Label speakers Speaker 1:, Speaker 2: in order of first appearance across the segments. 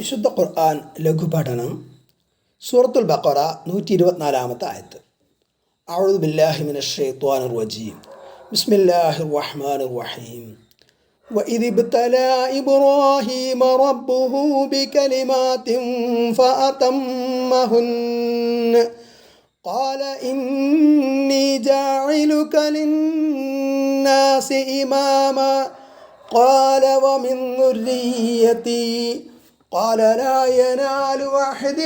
Speaker 1: വിശുദ്ധ ഖുർആൻ ലഘുപഠനം സൂറത്തുൽ ബക്കറ നൂറ്റി ഇരുപത്തിനാലാമത്തെ ആയത്ത് أعوذ بالله من الشيطان الرجيم بسم الله الرحمن الرحيم وإذ ابتلى إبراهيم ربه بكلمات فأتمهن قال إني جاعلك للناس إماما قال ومن ذريتي قال لا ينال عهد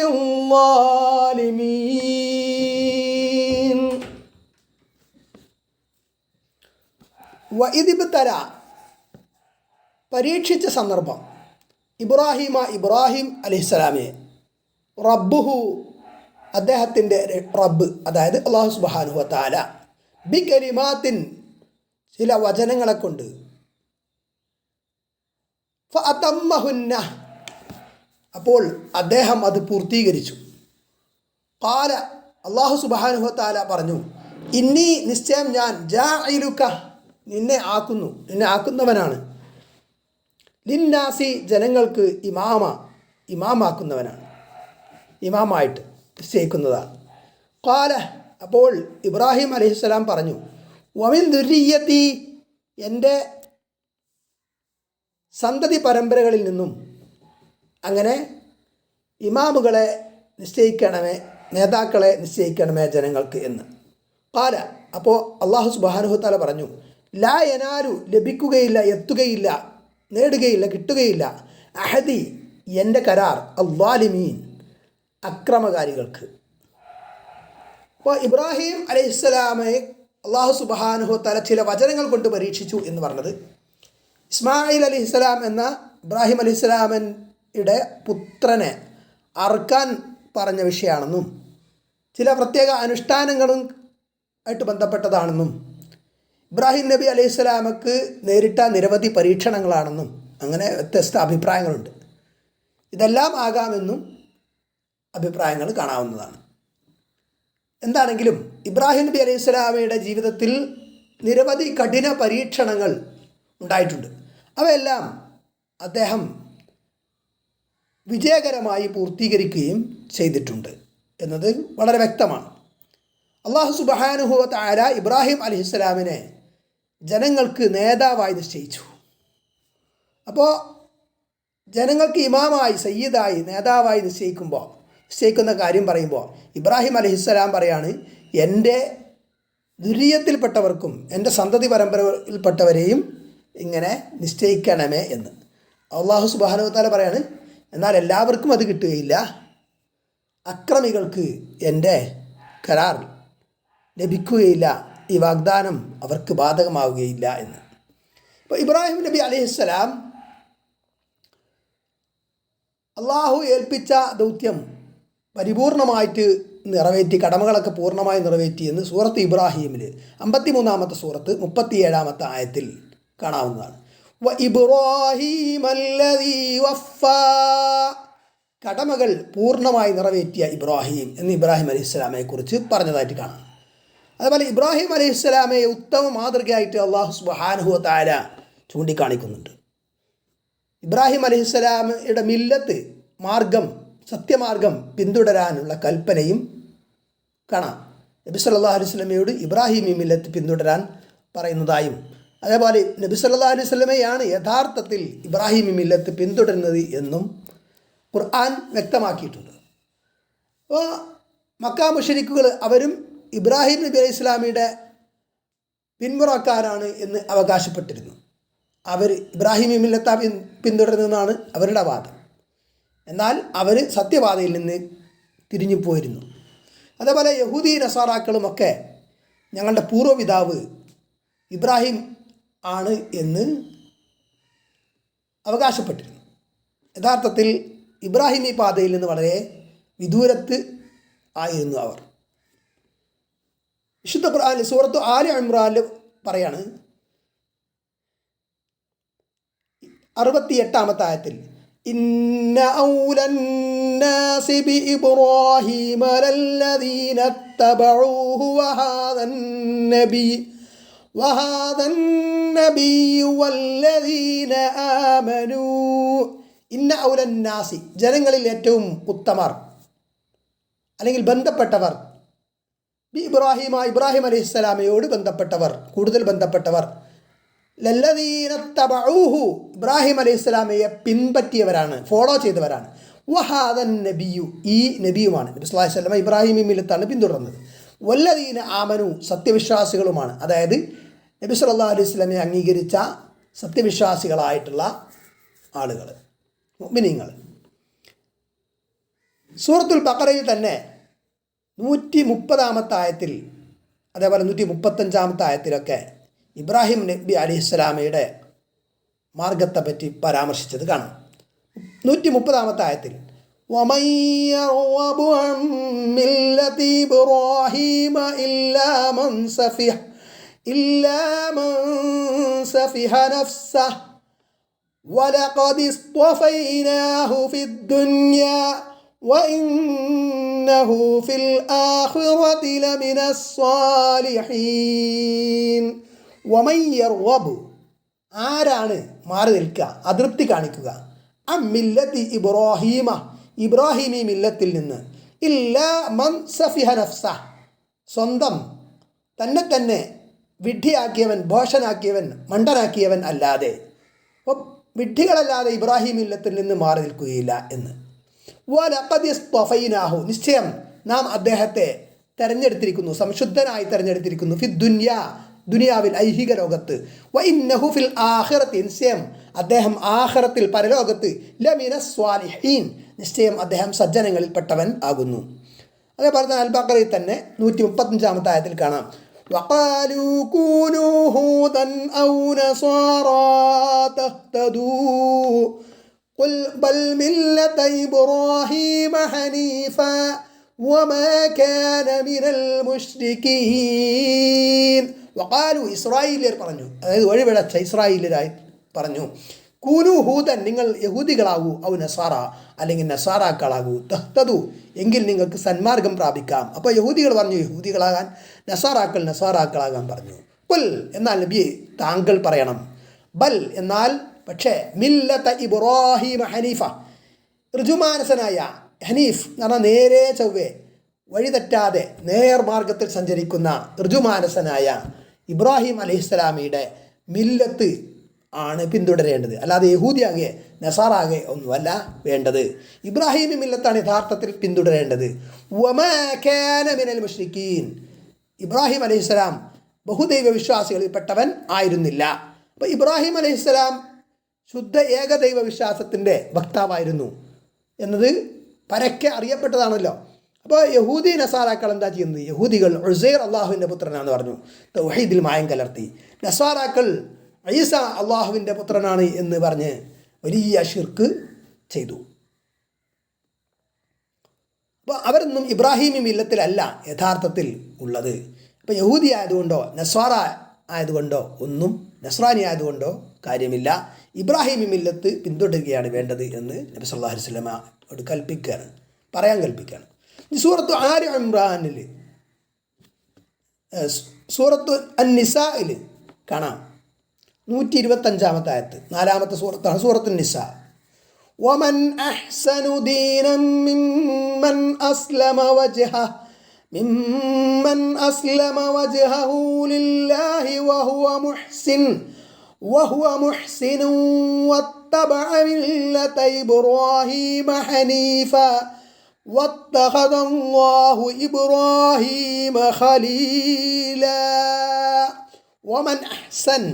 Speaker 1: الظالمين വൈദിബത്തല പരീക്ഷിച്ച സന്ദർഭം ഇബ്രാഹിമ ഇബ്രാഹിം അലൈഹിസ്സലാമെ റബ്ബുഹു അദ്ദേഹത്തിൻ്റെ റബ്ബ് അതായത് അള്ളാഹു സുബാനുഹ താല ബി കലിമാത്തിൻ ചില വചനങ്ങളെ കൊണ്ട് ഫഅതമ്മഹുന്ന അപ്പോൾ അദ്ദേഹം അത് പൂർത്തീകരിച്ചു. പാല അള്ളാഹു സുബാനുഹത്താല പറഞ്ഞു ഇന്നീ നിശ്ചയം ഞാൻ ജാഇലുക നിന്നെ ആക്കുന്നു നിന്നെ ആക്കുന്നവനാണ്. ലിന്നാസി ജനങ്ങൾക്ക് ഇമാമ ഇമാമാക്കുന്നവനാണ്. ഇമാമായിട്ട് നിശ്ചയിക്കുന്നതാണ്. കാല അപ്പോൾ ഇബ്രാഹിം അലഹിസ്സലാം പറഞ്ഞു വമിൻ ദുരീയത്തി എന്റെ സന്തതി പരമ്പരകളിൽ നിന്നും അങ്ങനെ ഇമാമുകളെ നിശ്ചയിക്കണമേ നേതാക്കളെ നിശ്ചയിക്കണമേ ജനങ്ങൾക്ക് എന്ന്. കാല അപ്പോൾ അള്ളാഹു സുബാനുഹത്താല പറഞ്ഞു ലാ എനാരു ലഭിക്കുകയില്ല എത്തുകയില്ല നേടുകയില്ല കിട്ടുകയില്ല. അഹദി എന്റെ കരാർ അള്ളാലിമീൻ അക്രമകാരികൾക്ക്. അപ്പോൾ ഇബ്രാഹിം അലൈഹിസ്സലാമെ അള്ളാഹു സുബാനുഹത്താല ചില വചനങ്ങൾ കൊണ്ട് പരീക്ഷിച്ചു എന്ന് പറഞ്ഞത് ഇസ്മായിൽ അലിഹിസ്സലാം എന്ന ഇബ്രാഹിം അലി ഇസ്ലാമിന്റെ പുത്രനെ അറുക്കാൻ പറഞ്ഞ വിഷയമാണെന്നും ചില പ്രത്യേക അനുഷ്ഠാനങ്ങളും ആയിട്ട് ബന്ധപ്പെട്ടതാണെന്നും ഇബ്രാഹിം നബി അലൈഹി സ്വലാമക്ക് നേരിട്ട നിരവധി പരീക്ഷണങ്ങളാണെന്നും അങ്ങനെ വ്യത്യസ്ത അഭിപ്രായങ്ങളുണ്ട്. ഇതെല്ലാം ആകാമെന്നും അഭിപ്രായങ്ങൾ കാണാവുന്നതാണ്. എന്താണെങ്കിലും ഇബ്രാഹിം നബി അലൈഹി സ്വലാമയുടെ ജീവിതത്തിൽ നിരവധി കഠിന പരീക്ഷണങ്ങൾ ഉണ്ടായിട്ടുണ്ട്. അവയെല്ലാം അദ്ദേഹം വിജയകരമായി പൂർത്തീകരിക്കുകയും ചെയ്തിട്ടുണ്ട് എന്നത് വളരെ വ്യക്തമാണ്. അള്ളാഹു സുബാനുഹുവത്ത് ആര ഇബ്രാഹിം അലഹിസ്സലാമിനെ ജനങ്ങൾക്ക് നേതാവായി നിശ്ചയിച്ചു. അപ്പോൾ ജനങ്ങൾക്ക് ഇമാമായി സയ്യിദായി നേതാവായി നിശ്ചയിക്കുമ്പോൾ നിശ്ചയിക്കുന്ന കാര്യം പറയുമ്പോൾ ഇബ്രാഹിം അലഹിസ്സലാം പറയാണ് എന്റെ ദുരീയത്തിൽപ്പെട്ടവർക്കും എന്റെ സന്തതി പരമ്പരയിൽപ്പെട്ടവരെയും ഇങ്ങനെ നിശ്ചയിക്കണമേ എന്ന്. അള്ളാഹു സുബാനുത്താല പറയാണ് എന്നാൽ എല്ലാവർക്കും അത് കിട്ടുകയില്ല. അക്രമികൾക്ക് എന്റെ കരാർ ലഭിക്കുകയില്ല. ഈ വാഗ്ദാനം അവർക്ക് ബാധകമാവുകയില്ല എന്ന്. ഇപ്പോൾ ഇബ്രാഹിം നബി അലൈഹിസ്സലാം അള്ളാഹു ഏൽപ്പിച്ച ദൗത്യം പരിപൂർണമായിട്ട് നിറവേറ്റി കടമകളൊക്കെ പൂർണമായി നിറവേറ്റി എന്ന് സൂറത്ത് ഇബ്രാഹിമിൽ അമ്പത്തി മൂന്നാമത്തെ സൂറത്ത് മുപ്പത്തിയേഴാമത്തെ ആയത്തിൽ കാണാവുന്നതാണ്. കടമകൾ പൂർണമായി നിറവേറ്റിയ ഇബ്രാഹിം എന്ന് ഇബ്രാഹിം അലൈഹി സ്വലാമയെ കുറിച്ച് പറഞ്ഞതായിട്ട് കാണാം. അതുപോലെ ഇബ്രാഹിം അലൈഹി സ്വലാമയെ ഉത്തമ മാതൃകയായിട്ട് അള്ളാഹു സുബാനുഹു താര ചൂണ്ടിക്കാണിക്കുന്നുണ്ട്. ഇബ്രാഹിം അലൈഹി സ്വലാമയുടെ മില്ലത്ത് മാർഗം സത്യമാർഗം പിന്തുടരാനുള്ള കൽപ്പനയും കാണാം. നബി സല്ലാ അലൈഹി സ്വലമയോട് ഇബ്രാഹിം ഈ മില്ലത്ത് പിന്തുടരാൻ പറയുന്നതായും അതേപോലെ നബി സല്ലാ അലൈഹി സ്വലമയാണ് യഥാർത്ഥത്തിൽ ഇബ്രാഹിം മില്ലത്ത് പിന്തുടരുന്നത് എന്നും ഖുർആൻ വ്യക്തമാക്കിയിട്ടുണ്ട്. അപ്പോൾ മക്ക മുഷരിക്കുകൾ അവരും ഇബ്രാഹിം നബി അലൈഹി ഇസ്ലാമിയുടെ പിന്മുറക്കാരാണ് എന്ന് അവകാശപ്പെട്ടിരുന്നു. അവർ ഇബ്രാഹിം മില്ലത്ത പിന്തുടരുന്നതാണ് അവരുടെ വാദം. എന്നാൽ അവർ സത്യവാദയിൽ നിന്ന് തിരിഞ്ഞു പോയിരുന്നു. അതേപോലെ യഹൂദി നസാറാക്കളുമൊക്കെ ഞങ്ങളുടെ പൂർവപിതാവ് ഇബ്രാഹിം ആണ് എന്ന് അവകാശപ്പെട്ടിരുന്നു. യഥാർത്ഥത്തിൽ ഇബ്രാഹിമി പാതയിൽ നിന്ന് വളരെ വിദൂരത്ത് ആയിരുന്നു അവർ. വിശുദ്ധ ഖുർആൻ സൂറത്ത് ആലി ഇമ്രാനിൽ പറയാണ് അറുപത്തിയെട്ടാമത്തായത്തിൽ ഇന്ന വഹാദൻ നബി وهذا النبي والذين آمنوا ഇന്ന ഔലന്നാസി ജനങ്ങളിൽ ഏറ്റവും ഉത്തമർ അല്ലെങ്കിൽ ബന്ധപ്പെട്ടവർ ബി ഇബ്രാഹിമ ഇബ്രാഹിം അലൈഹി സ്വലാമയോട് ബന്ധപ്പെട്ടവർ കൂടുതൽ ബന്ധപ്പെട്ടവർ ലല്ലദീനത്തബഊഹു ഇബ്രാഹിം അലൈഹി സ്വലാമയെ പിൻപറ്റിയവരാണ് ഫോളോ ചെയ്തവരാണ് വഹാദൻ നബിയു ഈ നബിയുമാണ് നബി സ്വല്ലല്ലാഹി അലൈഹി വസല്ലമ ഇബ്രാഹിം മില്ലത്താണ് പിന്തുടർന്നത് വല്ലദീന ആമനു സത്യവിശ്വാസികളുമാണ് അതായത് നബി സല്ലാ അലൈഹി സ്വലമെ അംഗീകരിച്ച സത്യവിശ്വാസികളായിട്ടുള്ള ആളുകൾ മിനിങ്ങൾ സൂറത്തുൽ ബക്കറയിൽ തന്നെ നൂറ്റി മുപ്പതാമത്തായത്തിൽ അതേപോലെ നൂറ്റി മുപ്പത്തഞ്ചാമത്തായത്തിലൊക്കെ ഇബ്രാഹിം നബി അലിസ്ലാമയുടെ മാർഗത്തെ പറ്റി പരാമർശിച്ചത് കാണാം. നൂറ്റി മുപ്പതാമത്തെ ആയത്തിൽ മൻസഫിയ إلا من سفه إلا من سفه نفسه ولقد اصطفيناه في الدنيا وإنه في الآخرة لمن الصالحين ومن يرغب ആരാണ് മാറി നിൽക്കുക അതൃപ്തി കാണിക്കുക അമ്മില്ലത്തി ഇബ്രാഹീമ ഇബ്രാഹിമി മില്ലത്തിൽ നിന്ന് ഇല്ല മൻ സഫിഹ നഫ്സ സ്വന്തം തന്നെ തന്നെ വിഡ്ഢിയാക്കിയവൻ ഭോഷനാക്കിയവൻ മണ്ടനാക്കിയവൻ അല്ലാതെ. അപ്പോൾ വിഡ്ഢികളല്ലാതെ ഇബ്രാഹിം ഇല്ലത്തിൽ നിന്ന് മാറി നിൽക്കുകയില്ല എന്ന്. വലഖദിസ്തഫൈനാഹു നിശ്ചയം നാം അദ്ദേഹത്തെ തെരഞ്ഞെടുത്തിരിക്കുന്നു സംശുദ്ധനായി തെരഞ്ഞെടുത്തിരിക്കുന്നു. ഫി ദുന്യ ദുനിയാവിൽ ഐഹിക ലോകത്ത്. വൈ ഫിൽ ആഖിറത്തി. നിശ്ചയം അദ്ദേഹം ആഹ്റത്തിൽ പരലോകത്ത്. ലമിന സ്വാലിഹീൻ. നിശ്ചയം അദ്ദേഹം സജ്ജനങ്ങളിൽപ്പെട്ടവൻ ആകുന്നു. അതേപോലെ തന്നെ അൽബക്കറിൽ തന്നെ നൂറ്റി മുപ്പത്തഞ്ചാമത്തെ ആയത്തിൽ കാണാം. وقالوا كونوا هودا أو نصارى تهتدوا قل بل ملة إبراهيم حنيفا وما كان من المشركين وقالوا ഇസ്രായേലിയർ പറഞ്ഞു അതായത് വഴിവിടച്ച ഇസ്രായേലിയരായി പറഞ്ഞു കൂനു ഹൂതൻ നിങ്ങൾ യഹൂദികളാകൂ അവ നസാറ അല്ലെങ്കിൽ നസാറാക്കളാകൂ തഹ്തതു എങ്കിൽ നിങ്ങൾക്ക് സന്മാർഗം പ്രാപിക്കാം. അപ്പോൾ യഹൂദികൾ പറഞ്ഞു യഹൂദികളാകാൻ നസാറാക്കൾ നസാറാക്കളാകാൻ പറഞ്ഞു. പുൽ എന്നാൽ നബി താങ്കൾ പറയണം. ബൽ എന്നാൽ പക്ഷേ മില്ലത്ത ഇബ്രാഹിം ഹനീഫ ഋജുമാനസനായ ഹനീഫ് എന്ന് പറഞ്ഞാൽ നേരെ ചൊവ്വേ വഴിതെറ്റാതെ നേർമാർഗത്തിൽ സഞ്ചരിക്കുന്ന ഋജുമാനസനായ ഇബ്രാഹിം അലഹിസ്സലാമിയുടെ മില്ലത്ത് ആണ് പിന്തുടരേണ്ടത്. അല്ലാതെ യഹൂദിയാകെ നസാറാകെ ഒന്നുമല്ല വേണ്ടത്. ഇബ്രാഹിമി മില്ലത്താണ് യഥാർത്ഥത്തിൽ പിന്തുടരേണ്ടത്. മിനൽ മുഷ്രിക്കീൻ. ഇബ്രാഹിം അലൈഹിസ്സലാം ബഹുദൈവ വിശ്വാസികളിൽപ്പെട്ടവൻ ആയിരുന്നില്ല. അപ്പോൾ ഇബ്രാഹിം അലൈഹിസ്സലാം ശുദ്ധ ഏകദൈവ വിശ്വാസത്തിന്റെ വക്താവായിരുന്നു എന്നത് പരക്കെ അറിയപ്പെട്ടതാണല്ലോ. അപ്പോൾ യഹൂദി നസാറാക്കൾ എന്താ ചെയ്യുന്നത്? യഹൂദികൾ ഉസൈർ അള്ളാഹുവിന്റെ പുത്രനാണെന്ന് പറഞ്ഞു. തൗഹീദിൽ മായം കലർത്തി. നസാറാക്കൾ ഈസ അള്ളാഹുവിന്റെ പുത്രനാണ് എന്ന് പറഞ്ഞ് വലിയ ഷിർക്ക് ചെയ്തു. അപ്പോൾ അവരൊന്നും ഇബ്രാഹിമി മില്ലത്തിലല്ല യഥാർത്ഥത്തിൽ ഉള്ളത്. അപ്പോൾ യഹൂദി ആയതുകൊണ്ടോ നസ്വാറ ആയതുകൊണ്ടോ ഒന്നും നസ്രാനി ആയതുകൊണ്ടോ കാര്യമില്ല. ഇബ്രാഹിമി മില്ലത്ത് പിന്തുടരുകയാണ് വേണ്ടത് എന്ന് നബി സല്ലാഹു സ്വലമയോട് കൽപ്പിക്കുകയാണ് പറയാൻ കൽപ്പിക്കുകയാണ്. ഈ സൂറത്ത് ആര് ഇമ്രാനിൽ സൂറത്ത് അൻ നിസയിൽ കാണാം. നൂറ്റി ഇരുപത്തഞ്ചാമത്തെ ആയത്ത് നാലാമത്തെ സൂറത്താണ് സൂറത്ത് നിസ ومن أحسن دينا ممن أسلم وجهه ممن أسلم وجهه لله وهو محسن وهو محسن واتبع ملة إبراهيم حنيفا واتخذ الله إبراهيم خليلا ومن أحسن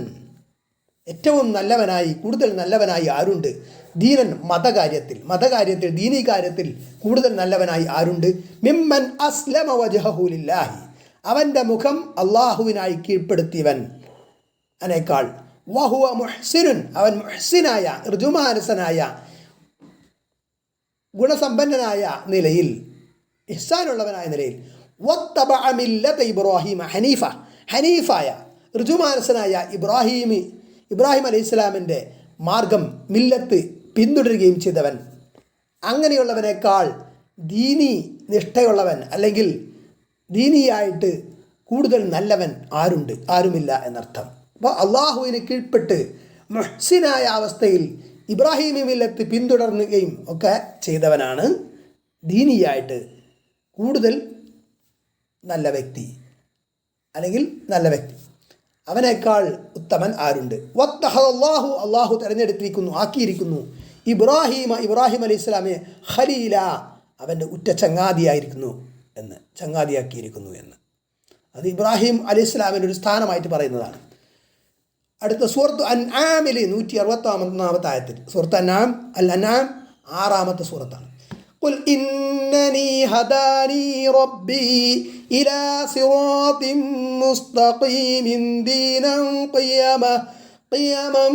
Speaker 1: ഏറ്റവും നല്ലവനായി കൂടുതൽ നല്ലവനായി ആരുണ്ട്? ദീനൻ മതകാര്യത്തിൽ. മതകാര്യത്തിൽ ദീനി കാര്യത്തിൽ കൂടുതൽ നല്ലവനായി ആരുണ്ട്? മിമ്മൻ അസ്ലമ വജഹുലില്ലാഹി അവന്റെ മുഖം അള്ളാഹുവിനായി കീഴ്പ്പെടുത്തിയവൻ അതിനേക്കാൾ വഹുവ മുഹ്സിനുൻ. അവൻ മുഹ്സിനായ ഋജുമാനസനായ ഗുണസമ്പന്നനായ നിലയിൽ ഇഹ്സാനുള്ളവനായ നിലയിൽ. വത്തബഅ മില്ലത ഇബ്രാഹിം ഹനീഫ. ഹനീഫായ ഋജുമാനസനായ ഇബ്രാഹിമി ഇബ്രാഹിം അലൈഹി ഇസ്ലാമിന്റെ മാർഗം മില്ലത്ത് പിന്തുടരുകയും ചെയ്തവൻ. അങ്ങനെയുള്ളവനേക്കാൾ ദീനി നിഷ്ഠയുള്ളവൻ അല്ലെങ്കിൽ ദീനിയായിട്ട് കൂടുതൽ നല്ലവൻ ആരുണ്ട്? ആരുമില്ല എന്നർത്ഥം. അപ്പോൾ അള്ളാഹുവിന് കീഴ്പ്പെട്ട് മുഹ്സിനായ അവസ്ഥയിൽ ഇബ്രാഹിമി മില്ലത്ത് പിന്തുടർന്നുകയും ഒക്കെ ചെയ്തവനാണ് ദീനിയായിട്ട് കൂടുതൽ നല്ല വ്യക്തി അല്ലെങ്കിൽ നല്ല വ്യക്തി. അവനേക്കാൾ ഉത്തമൻ ആരുണ്ട്? വത്തഹു അള്ളാഹു തിരഞ്ഞെടുത്തിരിക്കുന്നു ആക്കിയിരിക്കുന്നു. ഇബ്രാഹിമ ഇബ്രാഹിം അലൈഹി ഇസ്ലാമിയെ ഹലീല അവന്റെ ഉറ്റ ചങ്ങാതിയായിരിക്കുന്നു എന്ന് ചങ്ങാതിയാക്കിയിരിക്കുന്നു എന്ന്. അത് ഇബ്രാഹിം അലൈഹി ഇസ്ലാമിന്റെ ഒരു സ്ഥാനമായിട്ട് പറയുന്നതാണ്. അടുത്ത സൂറത്ത് അൻ ആമിലി നൂറ്റി അറുപത്താമത്തെ ആയത്തിൽ സൂറത്ത് ആം അൽ അന്നാം ആറാമത്തെ സൂറത്താണ്. قل إنني هداني ربي إلى صراط مستقيم دينا قيما قيما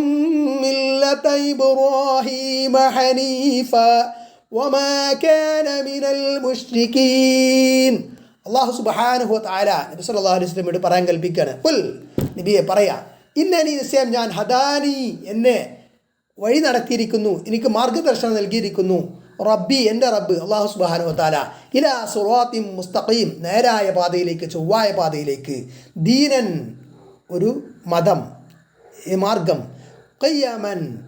Speaker 1: ملة إبراهيم حنيفا وما كان من المشركين അള്ളാഹു സുബഹാനുഹു താല നബി സല്ലല്ലാഹു അലൈഹി വസല്ലമയോട് പറയാൻ കൽപ്പിക്കുകയാണ് കുൽ നബിയെ പറയാ ഇന്നനി നിശ്ചയം ഞാൻ ഹദാനി എന്നെ വഴി നടത്തിയിരിക്കുന്നു എനിക്ക് മാർഗദർശനം നൽകിയിരിക്കുന്നു റബ്ബി എന്റെ റബ്ബ് അള്ളാഹു സുബാനു താല ഇലാ സുറാത്തിം മുസ്തഖീം നേരായ പാതയിലേക്ക് ചൊവ്വായ പാതയിലേക്ക്. ദീനൻ ഒരു മതം മാർഗം. കയ്യമൻ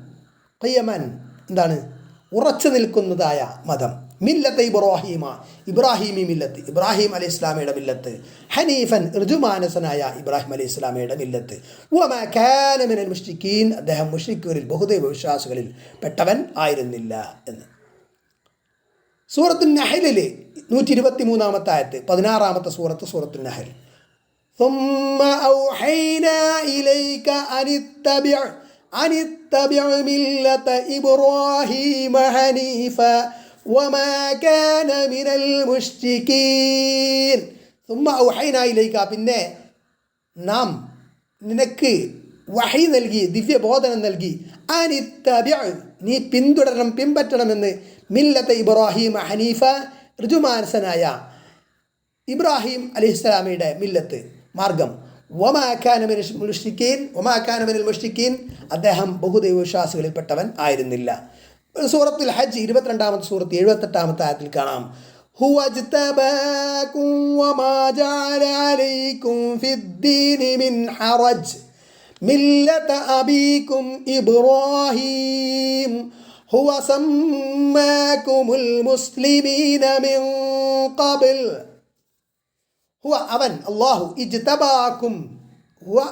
Speaker 1: കയ്യമൻ എന്താണ്? ഉറച്ചു നിൽക്കുന്നതായ മതം. മില്ലത്ത് ഇബ്രാഹീമ ഇബ്രാഹീമി മില്ലത്ത് ഇബ്രാഹിം അലൈഹി ഇസ്ലാമയുടെ മില്ലത്ത്. ഹനീഫൻ ഋജുമാനസനായ ഇബ്രാഹിം അലൈഹി ഇസ്ലാമയുടെ മില്ലത്ത്. മുഷ്രിഖീൻ അദ്ദേഹം മുഷ്രിഖൂരിൽ ബഹുദൈവ വിശ്വാസികളിൽ പെട്ടവൻ ആയിരുന്നില്ല എന്ന്. സൂറത്തു നഹലിൽ നൂറ്റി ഇരുപത്തി മൂന്നാമത്തെ ആയത്ത് പതിനാറാമത്തെ സൂറത്ത് സൂറത്തു നഹൽ ثم أوحينا إليك أن اتبع أن اتبع ملة إبراهيم حنيفا وما كان من المشركين ثم أوحينا إليك പിന്നെ നാം നിനക്ക് വഹി നൽകി ദിവ്യബോധനം നൽകി അനിത്തബ്യ നീ പിന്തുടരണം പിൻപറ്റണമെന്ന് മില്ലത്തെ ഇബ്രാഹിം ഹനീഫ ഋജുമാനസനായ ഇബ്രാഹിം അലിഹിസ്ലാമിയുടെ മില്ലത്ത് മാർഗം ഒമാക്കാനമിൻ മുഷ്രിക്കീൻ ഒമാക്കാനമിനൽ മുഷ്രിക്കീൻ അദ്ദേഹം ബഹുദൈവ വിശ്വാസികളിൽപ്പെട്ടവൻ ആയിരുന്നില്ല സൂറത്തുൽ ഹജ്ജ് ഇരുപത്തിരണ്ടാമത്തെ സൂറത്ത് എഴുപത്തെട്ടാമത്തെ ആയത്തിൽ കാണാം هو اجتباكم وما جعل عليكم في الدين من حرج മില്ലത അബീകും ഇബ്രാഹീം. ഹുവ സമ്മാക്കുമുൽ മുസ്ലിമീന മിൻ ഖബൽ. ഹുവ അവൻ അള്ളാഹു ഇജ്തബാക്കും ഹുവ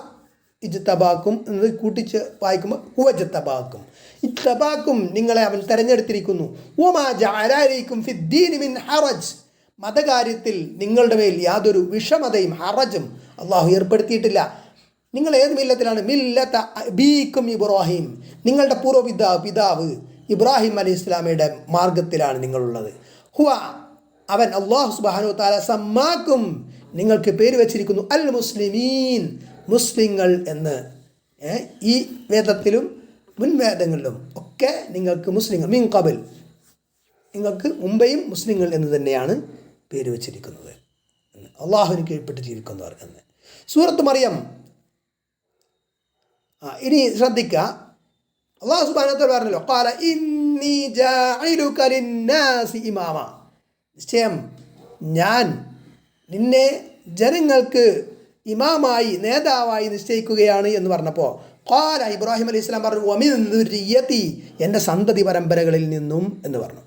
Speaker 1: ഇജ്തബാക്കും എന്നത് കൂട്ടിച്ച് വായിക്കുമ്പോൾ ഹുവ ജത്തബാക്കും ഇജ്തബാക്കും നിങ്ങളെ അവൻ തെരഞ്ഞെടുത്തിരിക്കുന്നു. ഉമാ ജാലായിരിക്കും ഫിദ്ദീൻ മിൻ ഹറജ്. മതകാര്യത്തിൽ നിങ്ങളുടെ മേൽ യാതൊരു വിഷമതയും ഹറജും അള്ളാഹു ഏർപ്പെടുത്തിയിട്ടില്ല. നിങ്ങൾ ഏത് മില്ലത്തിലാണ്? മില്ലത്ത ബീക്കും ഇബ്രാഹിം. നിങ്ങളുടെ പൂർവപിതാ പിതാവ് ഇബ്രാഹിം അലി ഇസ്ലാമിയുടെ മാർഗത്തിലാണ് നിങ്ങളുള്ളത്. ഹുവ അവൻ അള്ളാഹു സുബാനു താല സമ്മാക്കും. നിങ്ങൾക്ക് പേര് വച്ചിരിക്കുന്നു അൽ മുസ്ലിമീൻ മുസ്ലിങ്ങൾ എന്ന്. ഈ വേദത്തിലും മുൻവേദങ്ങളിലും ഒക്കെ നിങ്ങൾക്ക് മുസ്ലിങ്ങൾ മീൻ കബിൽ നിങ്ങൾക്ക് മുംബൈയും മുസ്ലിങ്ങൾ എന്ന് തന്നെയാണ് പേര് വച്ചിരിക്കുന്നത് അള്ളാഹുവിന് കീഴ്പ്പെട്ട് ജീവിക്കുന്നവർ എന്ന്. സൂറത്ത് മറിയം ആ ഇനി ശ്രദ്ധിക്കുക അള്ളാഹു സുബാനത്തോട് പറഞ്ഞല്ലോ കാല ഇന്നി ഇമാമ. നിശ്ചയം ഞാൻ നിന്നെ ജനങ്ങൾക്ക് ഇമാമായി നേതാവായി നിശ്ചയിക്കുകയാണ് എന്ന് പറഞ്ഞപ്പോൾ കാല ഇബ്രാഹിം അലൈഹി ഇസ്ലാം പറഞ്ഞു ഒമിന്ദുരിയത്തി എന്റെ സന്തതി പരമ്പരകളിൽ നിന്നും എന്ന് പറഞ്ഞു.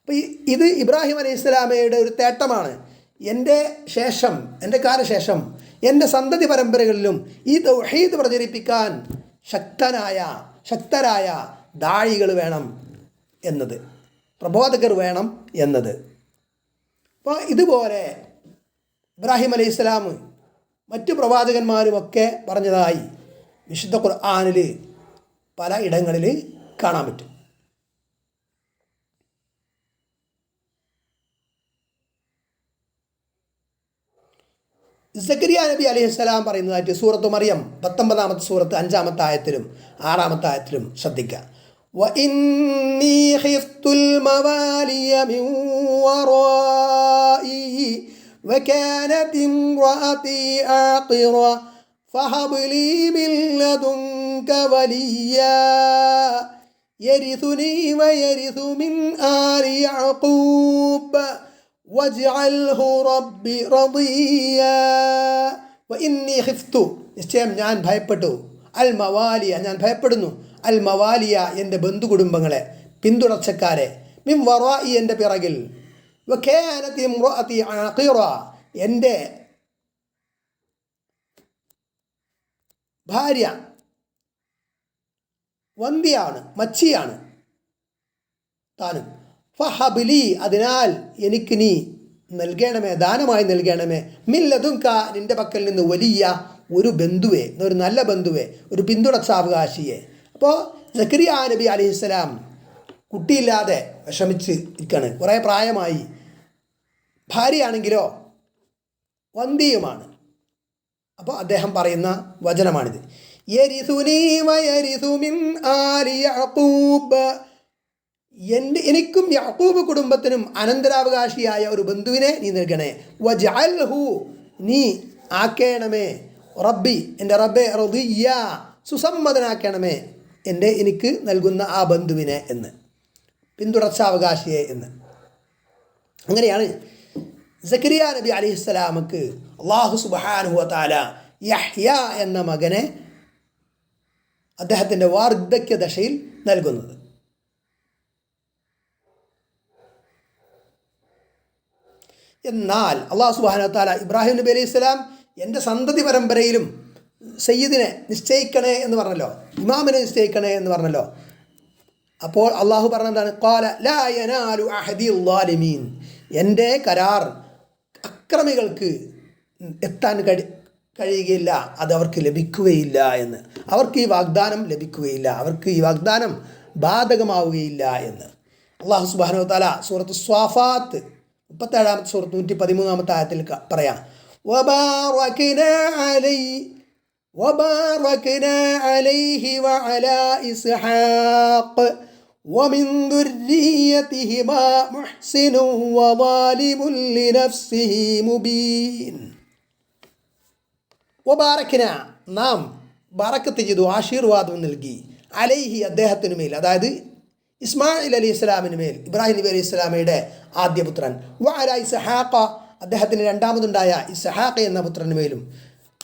Speaker 1: അപ്പോൾ ഇത് ഇബ്രാഹിം അലൈഹി ഇസ്ലാമയുടെ ഒരു തേട്ടമാണ്. എന്റെ ശേഷം എന്റെ കാലശേഷം എന്റെ സന്തതി പരമ്പരകളിലും ഈ തൗഹീദ് പ്രചരിപ്പിക്കാൻ ശക്തനായ ശക്തരായ ദാഴികൾ വേണം എന്നത്. പ്രബോധകർ വേണം എന്നത്. അപ്പോൾ ഇതുപോലെ ഇബ്രാഹിം അലൈഹി ഇസ്ലാം മറ്റു പ്രവാചകന്മാരുമൊക്കെ പറഞ്ഞതായി വിശുദ്ധ ഖുർആാനിൽ പല ഇടങ്ങളിൽ കാണാൻ പറ്റും. സക്കരിയ നബി അലൈഹി സ്വലാം പറയുന്നതായിട്ട് സൂറത്ത് മറിയം പത്തൊമ്പതാമത്തെ സൂറത്ത് അഞ്ചാമത്തെ ആയത്തിലും ആറാമത്തെ ആയത്തിലും ശ്രദ്ധിക്കുക وإني خفت الموالي من ورائي وكانت امرأتي عاقرة فهب لي من لدنك وليا يرثني ويرث من آل يعقوب നിശ്ചയം ഞാൻ ഭയപ്പെട്ടു. അൽ മവാലിയ ഞാൻ ഭയപ്പെടുന്നു. അൽ മവാലിയ എന്റെ ബന്ധുകുടുംബങ്ങളെ പിന്തുടർച്ചക്കാരെ മിം വറായി എന്റെ പിറകിൽ. എന്റെ ഭാര്യ വന്തിയാണ് മച്ചിയാണ്. താനും ഫഹബിലി അതിനാൽ എനിക്ക് നീ നൽകണമേ ദാനമായി നൽകണമേ. മില്ലതും ക നിന്റെ പക്കൽ നിന്ന് വലിയ ഒരു ബന്ധുവെ ഒരു നല്ല ബന്ധുവെ ഒരു പിന്തുടർച്ചാവകാശിയെ അപ്പോൾ സക്കരിയ നബി അലിഹിസ്സലാം കുട്ടിയില്ലാതെ വിഷമിച്ച് ഇരിക്കുകയാണ് കുറേ പ്രായമായി. ഭാര്യയാണെങ്കിലോ വന്തിയുമാണ് അപ്പോൾ അദ്ദേഹം പറയുന്ന വചനമാണിത്. യരിസുനീ വയരിസു മിൻ ആലി യഅഖൂബ് എന്റെ എനിക്കും യാക്കൂബ് കുടുംബത്തിനും അനന്തരാവകാശിയായ ഒരു ബന്ധുവിനെ നീ നൽകണേ. വജഅൽഹു നീ ആക്കേണമേ. റബ്ബി എന്റെ റബ്ബെ റബിയ സുസമ്മതനാക്കണമേ. എന്റെ എനിക്ക് നൽകുന്ന ആ ബന്ധുവിനെ എന്ന്. പിന്തുടർച്ചാവകാശിയെ എന്ന്. അങ്ങനെയാണ് സക്കരിയ നബി അലിസ്സലാമക്ക് അള്ളാഹു സുബാനുഹു താല യഹ്യ എന്ന മകനെ അദ്ദേഹത്തിന്റെ വാർദ്ധക്യ ദശയിൽ നൽകുന്നത്. എന്നാൽ അള്ളാഹു സുബാന താല ഇബ്രാഹിം നബി അലൈഹി സ്വലാം എന്റെ സന്തതി പരമ്പരയിലും സയ്യിദിനെ നിശ്ചയിക്കണേ എന്ന് പറഞ്ഞല്ലോ ഇമാമിനെ നിശ്ചയിക്കണേ എന്ന് പറഞ്ഞല്ലോ. അപ്പോൾ അള്ളാഹു യനാലു അഹദി എന്റെ കരാർ അക്രമികൾക്ക് എത്താൻ കഴി കഴിയുകയില്ല അത് അവർക്ക് ലഭിക്കുകയില്ല എന്ന്. അവർക്ക് ഈ വാഗ്ദാനം ലഭിക്കുകയില്ല അവർക്ക് ഈ വാഗ്ദാനം ബാധകമാവുകയില്ല എന്ന്. അള്ളാഹു സുബാനോ താല സൂറത്ത് സ്വാഫാത്ത് മുപ്പത്തേഴാമത്തെ സൂറത്ത് നൂറ്റി പതിമൂന്നാമത്തെ ആയത്തിൽ ക- പറയാം وباركنا عليه وباركنا عليه وعلى إسحاق ومن ذريتهما محسن وظالم لنفسه مبين വബാറക്കിന നാം ബറക്കത്ത് ചെയ്തു ആശീർവാദം നൽകി അലൈഹി അദ്ദേഹത്തിന് മേൽ അതായത് ഇസ്മായിൽ അലി ഇസ്ലാമിന് മേൽ ഇബ്രാഹിം നബി അലി ഇസ്ലാമയുടെ ആദ്യ പുത്രൻ. വാര ഇസഹാഖ അദ്ദേഹത്തിന് രണ്ടാമതുണ്ടായ ഇസഹാഖ എന്ന പുത്രന് മേലും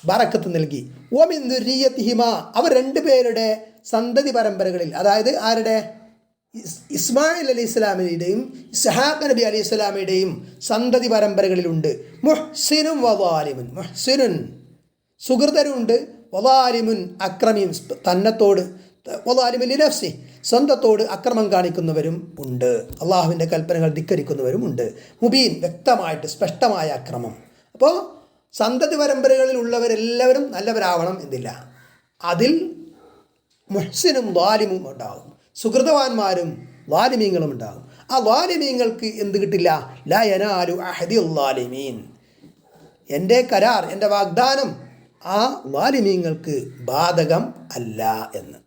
Speaker 1: ബറക്കത്ത് നൽകി. ഓമിൻ ദുരിയത്തിഹിമ അവർ രണ്ടുപേരുടെ സന്തതി പരമ്പരകളിൽ അതായത് ആരുടെ? ഇസ്- ഇസ്മായിൽ അലി ഇസ്ലാമിയുടെയും ഇസ്ഹാഖ് നബി അലി ഇസ്ലാമിയുടെയും സന്തതി പരമ്പരകളിലുണ്ട്. മുഹ്സിനും വവാലിമുൻ മുഹ്സിനുൻ. സുഹൃതരുണ്ട് വവാലിമുൻ അക്രമിയും തന്നത്തോട് വലാലിമുൻ നഫ്സി. സ്വന്തത്തോട് അക്രമം കാണിക്കുന്നവരും ഉണ്ട്. അള്ളാഹുവിന്റെ കൽപ്പനകൾ ധിക്കരിക്കുന്നവരും ഉണ്ട്. മുബീൻ വ്യക്തമായിട്ട് സ്പഷ്ടമായ അക്രമം. അപ്പോൾ സന്തതി പരമ്പരകളിൽ ഉള്ളവരെല്ലാവരും നല്ലവരാവണം എന്നില്ല. അതിൽ മുഹ്സിനും വാലിമും ഉണ്ടാവും. സുഹൃതവാന്മാരും വാലിമീങ്ങളും ഉണ്ടാകും ആ വാലിമീങ്ങൾക്ക് എന്ത് കിട്ടില്ല? ലയനാലു യനാലു അഹദി വാലിമീൻ. എന്റെ കരാർ എന്റെ വാഗ്ദാനം ആ വാലിമീങ്ങൾക്ക് ബാധകം അല്ല എന്ന്.